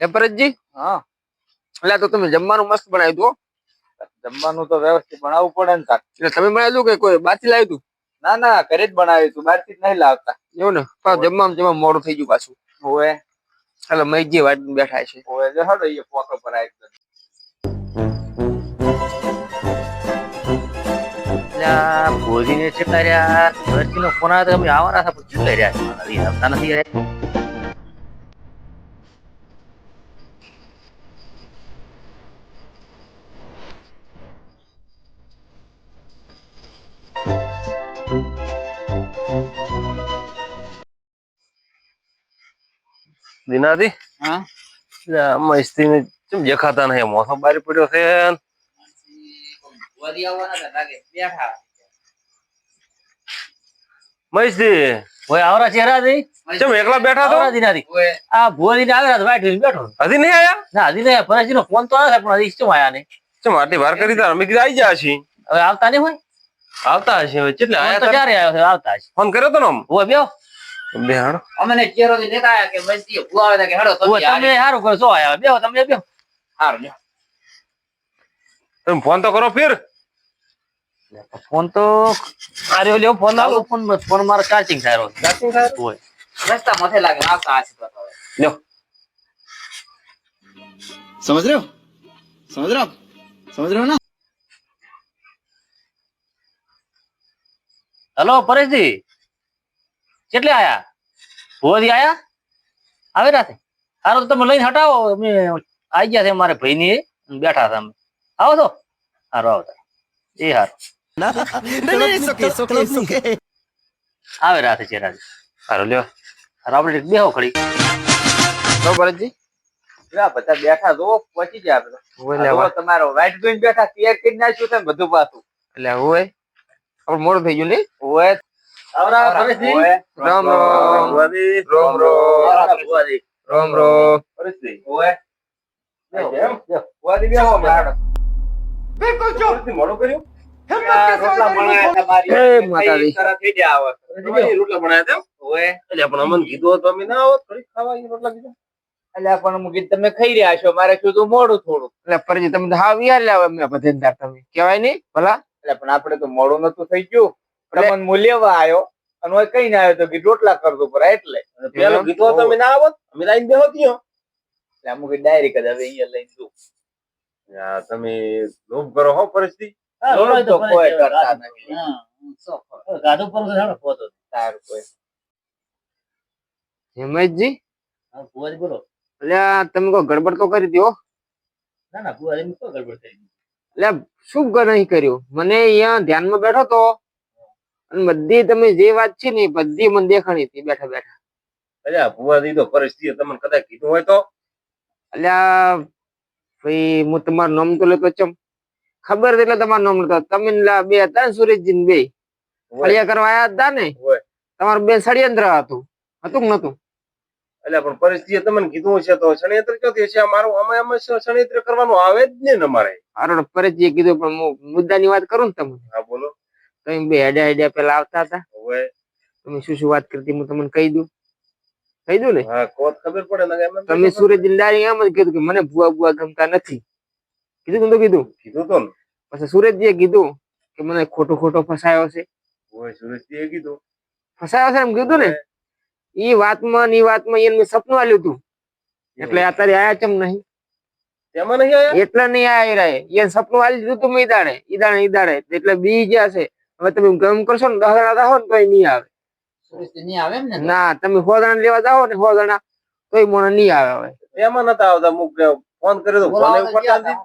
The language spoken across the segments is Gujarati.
હે ભરતજી? હા. એટલે તો તમે જમવાનું મસ્ત બનાવ્યું હતું જમવાનું તો વ્યવસ્થિત બનાવવું પડે ને એટલે તમે બનાવ્યું કે કોઈ બાથી લાવ્યું હતું? ના ના ઘરે જ બનાવ્યું તું બહારથી નહીં લાવતા. એવું ને? પણ જમવામાં જમવા મોડું થઈ ગયું પાછું. હોવે. એટલે મૈજી વાટ બેઠા છે. હોવે જો હડો એ પોખો પર આવી ભોજીને છે ઘરથી ફોન આવ્યો અમે આવવાના હતા પણ શું રહ્યા નથી આવતા નથી દિનાથી હા. મસ્તી ને ચમ દેખાતા નહીં? મોસમ બારી પડ્યો છે ને. મસ્તી ઓય આવરા ચહેરા દઈ ચમ એકલા બેઠા તો દિનાથી આ ભોજીને આવ્યા તો વાઈટ બેઠો હજી નહીં આયા? ના હજી નહીં પરેશજી નો ફોન તો આવે છે પણ હજી ચમ આયા નહીં? ચમ આટલી વાર કરી તાર અમે કીધું આવી જાય છીએ. હવે આવતા નહીં હોય? આવતા હશે કેટલે આયા તો ક્યારે આવ્યો આવતા હશે. ફોન કર્યો તો ને ઓય ઓય બે હાડો ફોન તો કરો ફિર. ફોન તો આર્યો લ્યો ફોન આલો ફોન ફોન માર ચાર્જિંગ થાયરો ચાર્જિંગ થાયરો હોય રસ્તા માથે લાગે આ કા છે તો લ્યો. સમજ રહ્યો? સમજ રહ્યો? સમજ રહ્યો ના? હેલો પરેશજી. કેટલે આયા? ભુવાજી આયા? આવે રાતે હારો તમે લઈને હટાવો. અમે આવી ગયા છે મારા ભાઈ ની બેઠા હતા અમે. આવો છો? હારો આવતા એ હારો. આવે રાતે છે રાતે. હારો લ્યો. હારો આપણે બેહો ખડી. તો ભરતજી. બધા બેઠા જો પહોંચી ગયા આપણે. તમારો વાઇટ જોઈને બેઠા. તૈયાર કરી નાખ્યું છે બધું પાછું. એટલે હોય. આપડે મોડું થઈ ગયું નહીં હોય. આવરા પરેશજી રામ રામ. ભુવાજી. રોમ રોમ. આવરા ભુવાજી રોમ રોમ. મોડું કર્યું? બનાવ્યા તેમ? હોવે. એટલે પણ અમને કીધું હોત અમે ના આવત થોડીક ખાવા એ રોટલા કીધા. અલ્યા પણ હું કીધું તમે ખાઈ રહ્યા છો મારે કીધું મોડું થોડું. એટલે પરજી તમે હા વિહાર લાવે મેં બધેદાર તમે. કેવાય નહીં ભલા. એટલે પણ આપણે તો મોડું નતું થઈ ગયું. તમને મૂલ્ય આવ્યો અને હવે કઈ ના આવ્યો તો કે રોટલા કરતો પર એટલે. પેલો કીધું હોત તો અમે ના આવો અમે લાઈન બેહો ત્યો. એટલે અમુક ડાયરી કદાચ હવે અહીંયા લઈને જઉં. તમે લોભ કરો હો પરિસ્થિતિ હા, રોજ રોજ તો તો કોઈ કરતા નથી. હા, સો ફરે. ગાધું પર તો હેડો પહોંચો. સારું કોઈ. હેમંતજી? હા, ભુવાજી બોલો. એટલે આ તમે કોઈ ગડબડ તો કરી દો ના ના ભુવાજી શું ગડબડ થઈ એટલે શું નહીં કર્યું? મને અહીંયા ધ્યાનમાં બેઠો તો અને બધી તમે જે વાત છે ને બધી મને દેખાણી હતી. બેઠા બેઠા. અલ્યા ભુવાજી તો પરિસ્થિતિ તમને કદાચ કીધું હોય તો. અલ્યા ભાઈ હું તમારું નામ તો લેતો ચમ ખબર એટલે તમારું નામ લેતો. તમે બે હતા ને સુરેશજી ને બે ફળિયા કરવા આયા હતા ને? તમારું બે ષડયંત્ર હતું. હતું કે નતું એટલે પણ પરિસ્થિતિ તમને કીધું છે તો ષડયંત્ર ક્યાંથી છે મારું અમે અમે ષડયંત્ર કરવાનું આવે જ નહીં ને અમારે હારો પરિસ્થિતિ કીધું પણ હું મુદ્દાની વાત કરું ને તમને. તમે બે હેડ્યા હેડ્યા પેલા આવતા હતા? તમે શું શું વાત કરતી? હું તમને કહી દઉં. કહી દઉં ને? કોત ખબર પડે? ને તમે સુરેશજી ડાયરી એમ જ કીધું કે મને ભૂવા ભૂવા ગમતા નથી. કીધું નતું કીધું? કીધું તો પછી સુરેશજીએ કીધું કે મને ખોટો ખોટો ફસાયો છે. સુરેશજીએ કીધું. ફસાયો છે એમ કીધું ને? ઈ વાતમાં ને વાતમાં એને સપનું આલ્યું હતું. એટલે અત્યારે આયા ચમ નહીં. તેમાં નહીં આયા? એટલે નહીં આયા રહે એને સપનું આલી દીધું તું મેં ઈદાણે ઈદાડે ઈદાડે. એટલે બી ગયા છે. હવે તમે ગરમ કરશો ને દસ જણા જાઓ ને તોય નહીં આવે. ને? ના તમે સો જણા લેવા જાઓ ને સો જણા તોય મને નહીં આવે હવે. એમાં નતા આવતા મુક ફોન કર્યો તો ફોન નથી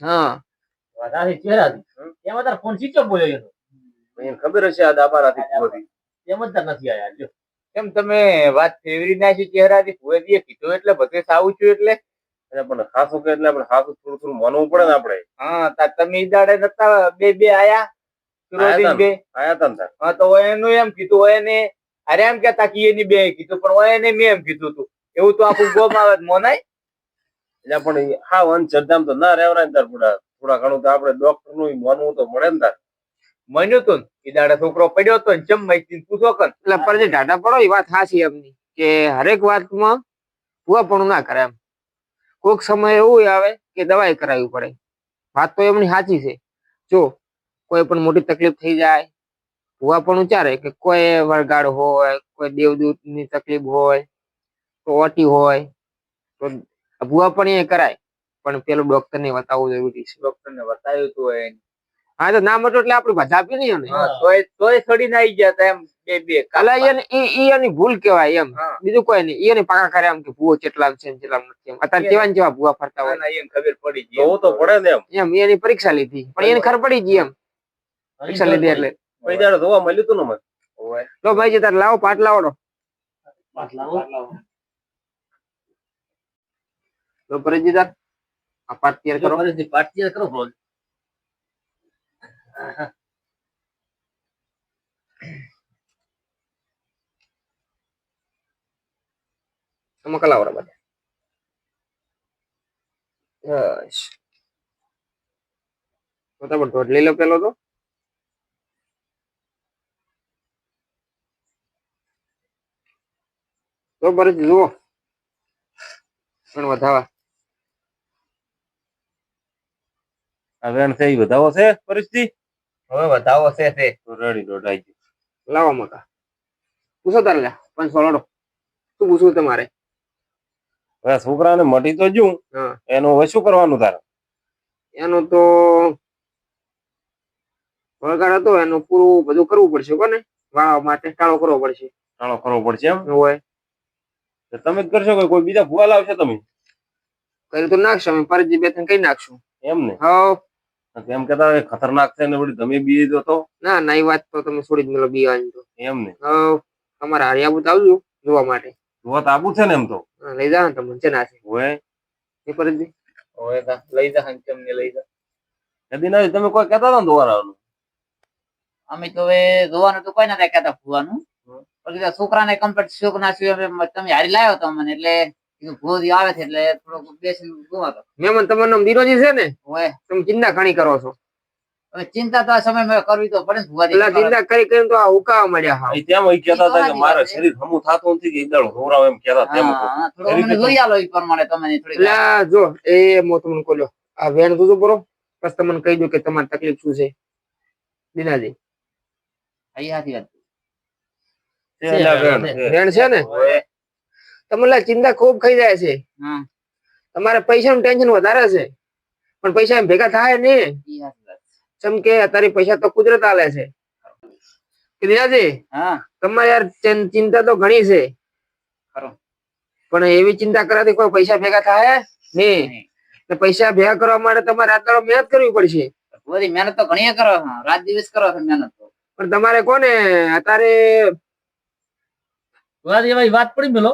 હા. એમાં તાર ફોન સ્વિચ ઓફ બોલ્યો એનો. ખબર હશે આ દાબારાથી. એમ જ નથી આયા જો. કેમ તમે વાત ફેવરી નાખી ચહેરાથી ભુવેજીએ કીધું એટલે બધે સાવું છું એટલે. એટલે પણ ખાસું કે એટલે આપણે ખાસું થોડું થોડું માનવું પડે ને આપણે. હા તમે ઈ દાડે નતા બે બે આયા. હા તો એનું એમ કીધું હોય એને અરે એમ કેતા કે એની બે કીધું પણ હોય એને મેં એમ કીધું તું. એવું તો આખું ગોમ આવે મોનાય. એટલે પણ ઈ હા અંધશ્રદ્ધામાં તો ના રહેવરાય તાર થોડા થોડા ઘણું તો આપણે ડોક્ટરનું માનવું તો મળે ને તાર. મન્યું તું ને? ઈ દાડે છોકરો પડ્યો હતો ને ચમ માહિતી પૂછો કર એટલે પર જે ઢાઢા પડો એ વાત હાસી એમની કે હરેક વાતમાં ભુવા પણ ના કરે એમ. કોઈક સમય એવું આવે કે દવાઈ કરાવવી પડે. વાત તો એમની સાચી છે. જો કોઈ પણ મોટી તકલીફ થઈ જાય ભુવા પણ ઉચારે કે કોઈ વળગાડ હોય કોઈ દેવદૂતની તકલીફ હોય તો ઓટી હોય તો ભુવા પણ એ કરાય. પણ પેલું ડોક્ટર ને બતાવવું જરૂરી છે. ડોક્ટર ને બતાવ્યું તું હોય હા તો ના મટો એટલે આપણે બધા આપી નહીં તોય તોય સડીને આઈ ગયા તા એમ બે બે કાલે એને ઈ ઈ એની ભૂલ કહેવાય એમ. હા. બીજું કોઈ નહીં. એને પાકા કરે એમ કે ભૂવો કેટલા છે કેટલા નથી એમ. અત્યારે કેવા ને જેવા ભૂવા ફરતા હોય. ના, ખબર પડી ગઈ તો પડે ને એમ. એમ એની પરીક્ષા લીધી. પણ એને ખબર પડી ગઈ એમ. પરીક્ષા લીધી એટલે. પછી દાડે જોવા મળ્યું તું ને મને. ઓય. લો ભાઈ તાર લાવો પાટ લાવો લો પરેશજી તાર આ પાટ તૈયાર કરો. પાર્ટી કરો રોજ તમે કલાવો રે બધા બરાબર દોઢ લઈ લો પેલો તો. તો પરેશજી જુઓ. પણ વધાવા. આગળ થઈ વધાવો છે પરિસ્થિતિ? હવે વધાવો છે તે રડી દોડાઈ ગયો લાવો મકા પૂછો તારે લ્યા પાંચસો લડો શું પૂછવું તમારે હવે છોકરાને મટી તો જું એનું હવે શું કરવાનું તારે? એનું તો વળગાડ હતો એનું પૂરું બધું કરવું પડશે કોને વાળવા માટે ટાળો કરવો પડશે. ટાળો કરવો પડશે એમ? હોય. તમે જ કરશો કે કોઈ બીજા ભૂવા લાવશો તમે? કરી તો નાખશો અમે પરજી બે ત્રણ કઈ નાખશું. એમ ને? હા એમ કેતા હોય ખતરનાક છે ને વળી તમે બી દો તો? ના ના એ વાત તો તમે છોડી જ બી આવી તો. એમ ને? હા તમારે હરિયાબુત આવજો જોવા માટે. જોવા તો આબુ છે ને એમ તો? લઈ જાઓ ને તમે છે ના છે. હોય એ પરજી હોય તા લઈ જા હંચમ ને લઈ જા. કદી ના તમે કોઈ કહેતા હતા ને દોરાવાનું અમે તો હવે જોવાનું તો કોઈ ના કહેતા ફુવાનું પછી છોકરાને કમ્પ્લીટ શોખ ના સિવાય તમે હારી લાવ્યો તો મને એટલે ભોજી આવે છે એટલે થોડોક બેસી ગુમાતો મેમન તમારું નામ ધીરોજી છે ને? હોય તમે ચિંતા ઘણી કરો છો. હવે ચિંતા તો આ સમયમાં કરવી તો પડે ભુવાજી. ચિંતા કરી કરીને તો આ ઉકાવા મળ્યા હા તેમ અહીં કહેતા હતા કે મારે. શરીર હમું થતું નથી કે એક હોરાવ એમ કહેતા તેમ થોડું અમને જોઈ આલો ઈ પ્રમાણે તમે થોડી લા જો એ મો તમને કોલ્યો આ વેણ દૂધું બરો બસ તમને કહી દો કે તમારી તકલીફ શું છે. દિનાજી. સાચી વાત વેણ. છે. ને? તમને ચિંતા ખૂબ ખાઈ જાય છે. તમારે પૈસા નું ટેન્શન વધારે છે. પણ પૈસા એમ ભેગા થાય ને જેમ કે અત્યારે પૈસા તો કુદરત આલે છે. કે દીનાજી તમારે યાર ચિંતા તો ઘણી છે. પણ એવી ચિંતા કરવાથી કોઈ પૈસા ભેગા થાય નહીં. નહીં. પૈસા ભેગા કરવા માટે તમારે રાત દાડો મહેનત કરવી પડશે. બધી મહેનત તો ઘણી કરો રાત દિવસ કરો છો મહેનત પણ તમારે કોને અત્યારે ભુવાજી એમાં વાત પડી મેલો.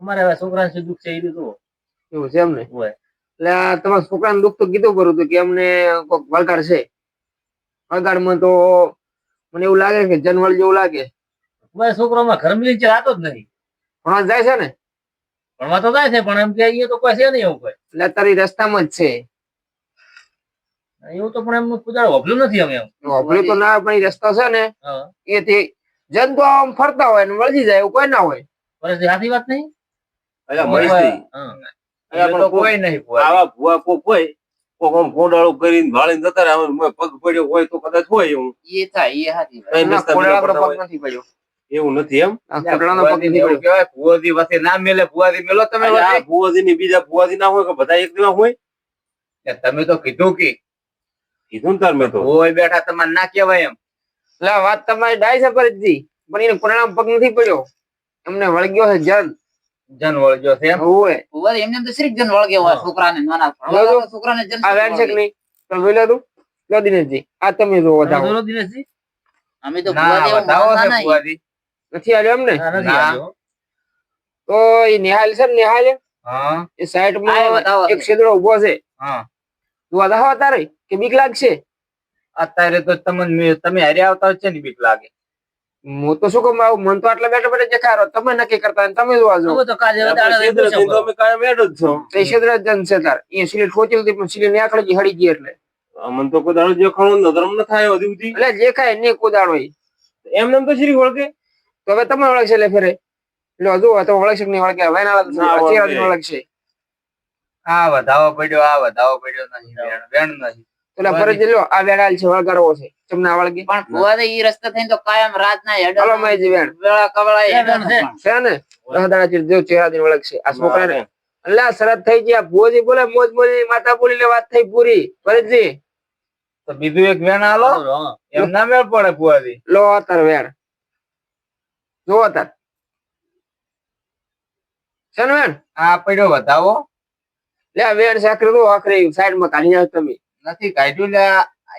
અમારે હવે છોકરાને શું દુઃખ છે એ જુઓ. એવું છે એમ ને? હોય. એટલે તમારા ને દુઃખ તો કીધું કરું હતું કે અમને કોઈક વળગાડ છે. વળગાડમાં તો મને એવું લાગે કે જનવળ જેવું લાગે. અમારે છોકરામાં ઘર મિલી છે રાતો જ નહીં. ભણવા જાય છે ને? ભણવા તો જાય છે પણ એમ કે અહીંયા તો કોઈ છે નહીં એવું કોઈ. એટલે તારી રસ્તામાં જ છે. એવું તો પણ એમનું પૂજા હોભલ્યું નથી અમે એમ. હોભળ્યું તો ના પણ રસ્તો છે ને એ એથી જંતુ આમ ફરતા હોય ને વળગી જાય એવું કોઈ ના હોય. પરિસ્થિતિ સાચી વાત નહીં? હા. એ કોઈ કોઈ આવા ભૂવા કોક હોય કોક આમ કરીને ભાળીને જતા રહે આમ પગ પડ્યો હોય તો કદાચ હોય એવું. ઈ થાય કઈ ના, પગ નથી પડ્યો. એવું નથી એમ? કહેવાય, ભુવાજી વચ્ચે ના મેલે ભુવાજી મેલો તમે વચ્ચે. ભુવાજીની બીજા ભુવાજી ના હોય કે બધા એક દિવસ હોય? કે તમે તો કીધું કે કીધું ને તાર મેં તો. બેઠા તમારે ના કહેવાય એમ. એટલે વાત તમારી ડાય છે પરજી પણ એને ખોડાળામાં પગ નથી પડ્યો. એમને વળગ્યો છે જન. જન વળગ્યો છે એમ? હોય ભુવાજી એમને તો શ્રી જન વળગ્યો હોય છોકરાને નાના. છોકરાને જન આ વેન છે કે નહીં તો જોઈ લો તું. લો દિનેશજી આ તમે જો વધાવો. જોયો દિનેશજી? અમે તો ભુવાજી વધાવો છે ભુવાજી. નથી આવ્યો એમને? નથી આવ્યો. તો એ નિહાલ છે ને નિહાલ? હા. એ સાઈડમાં એક છેદડો ઊભો છે. હા. તું વધાવો તારે કે બીક લાગશે? અત્યારે તો તમને તમે હારે આવતા છે ને બીક લાગે. હું તો શું કહું આવું મન તો આટલા બેઠા બેઠા દેખાડો તમે નક્કી કરતા ને તમે જોવા જો તો કાલે કાયમ છો. તો જન છે તાર. એ સિલેટ ખોચી લીધી પણ સિલેટ આખડી ગઈ હળી ગઈ એટલે. મન તો કોદાળો જે ખાણું નજરમ ન થાય હજી ઉધી એટલે જે ખાય ને કોદાળો. એમ નામ તો શ્રી ઓળખે તો હવે તમે ઓળખશે એટલે ફેરે. એટલે હજુ તો ઓળખશે નહીં ઓળખે હવે ના વળગશે. આ વધાવો પડ્યો આ વધાવો પડ્યો નહીં વેણ નહીં. પેલા ફરજ લો આ વેડાલ છે વળગાડવો છે. તમને વળગે પણ ભુવા ઈ રસ્તા થઈને તો કાયમ રાતના હેડો હાલો મહેશજી વેણ વેળા કવળા છે. ને? દસ ચીર જો ચહેરા દિન વળગ છે. આ છોકરાને. એટલે આ શરત થઈ ગયા ભુવાજી બોલે મોજ મોજ માતા બોલી ને વાત થઈ પૂરી. ફરજજી તો બીજું એક વેણ આલો. એમ ના મેળ પડે ફુવાજી લો અતાર વેણ. જો અતાર. છે ને વેણ? આ પડ્યો બતાવો લે વેણ સાકરી આખરે તો આખરે સાઈડમાં કાઢી જાવ તમે. નથી કાઢ્યું લે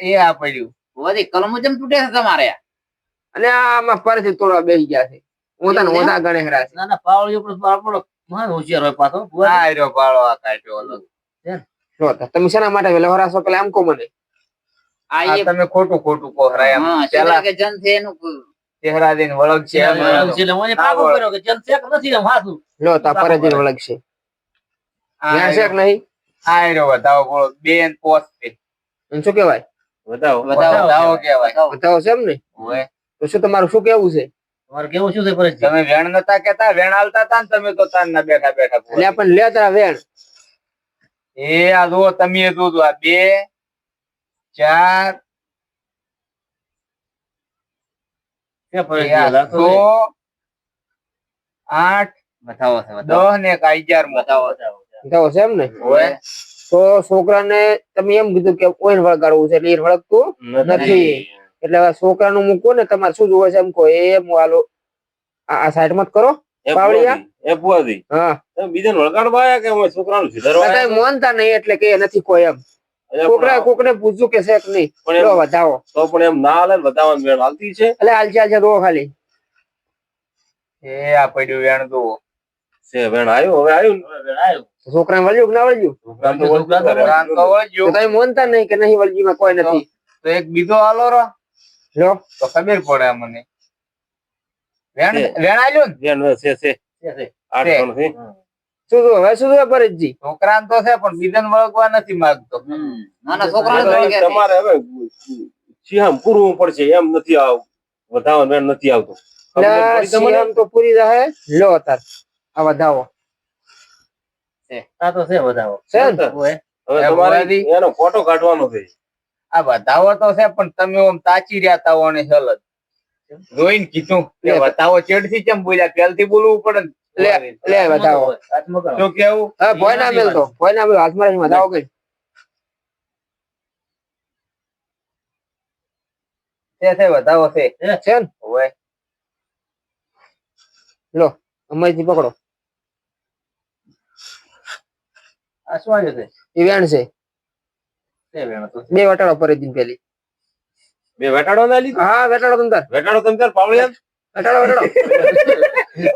એ આ પડ્યું. ભુવાજી કલમો જેમ તૂટે છે તમારે. અને આમાં ફરીથી તોડવા બેસી ગયા છે. હું તને ગણે હરા છે. ના ના પાવળીઓ પર આપણો મહાન હોશિયાર હોય પાછો આ પાળો આ કાઢ્યો ઓલો. જો તમે શેના માટે વેલો હરાશો પેલા આમ કો મને? આ તમે ખોટું ખોટું કહો હરાય એમ. પેલા કે જન છે એનું ચહેરા દઈને વળગ છે એમ. છે હું પાકો કર્યો કે જન છે કે નથી એમ હાથું. લો તા પરજીન વળગ છે. આ છે કે નહીં? આયરો વધાવો બોલો બેન ને પોસ શું કહેવાય? વધાવો. વધાવો વધાવો કહેવાય. બતાવો. બતાવો છે એમ ને. તો શું તમારું શું કેવું છે? તમારું કેવું શું છે પરેશજી? તમે વેણ નતા કેતા વેણ આલતા તા ને તમે તો તાન ના બેઠા બેઠા એટલે પણ લે તારા વેણ. એ આ જો તમે એ જુઓ આ બે ચાર હલાતો. આઠ બતાવો દસ ને એક અગિયાર બતાવો બતાવો છે એમ ને. તો છોકરાને તમે એમ કીધું કે કોઈને વળગાડવું છે એટલે એ વળગતું નથી. એટલે છોકરાનું મૂકો ને તમારે શું જોવે છે એમ કહો. એ હું હાલો. આ સાઈડમાં કરો. છોકરા કોક ને પૂછ્યું કે છે નહીં? વધાવો. તો પણ એમ ના હાલે ને વધાવાની વેણ હાલતી છે. એટલે હાલશે હાલશે રો ખાલી. એ આ પડ્યું વેણ જુઓ. છે વેણ આવ્યું હવે આવ્યું વળ્યું ના વળ્યું તો વળતું કરે. છોકરાને તો તો વળગ્યું. તમે મોનતા નહીં કે નહીં વળગ્યું કોઈ નથી. તો એક બીજો આલો રો લો. તો ખબર પડે મને. વેણ છે. વેણ વેણ છે. આઠ. છે. શું હવે શું છોકરાને તો છે પણ બીજાને વળગવા નથી માંગતો. નાના છોકરાને એટલે વળગે છે. તમારે હવે સિંહમ પૂરવું પડશે એમ નથી આવ વધાવાનું વેણ નથી આવતું. તો પૂરી રહે. લો તાર. આ વધાવો. આ તો છે વધાવો. છે ને? હવે તમારે એનો ફોટો કાઢવાનો છે. આ વધાવો તો છે પણ તમે ઓમ તાચી રહ્યા તા ઓને હલત જોઈને કીધું કે વધાવો ચેડથી કેમ બોલ્યા? પહેલથી બોલવું પડે લે લે વધાવો. હાથમાં શું કેવું? હા ભોય ના મેલતો. ભોય ના મેલ હાથમાં રહીને વધાવો કઈ. છે છે વધાવો છે. છે ને? લો અમારીથી પકડો. આ શું આવ્યું છે? એ વેણ છે. છે વેણ તો. બે વટાડો પરેશજી પેલી. બે વટાડો ના લીધું? હા વટાડો તમ વટાડો વેટાડો તમે પાવળિયા? વટાડો વટાડો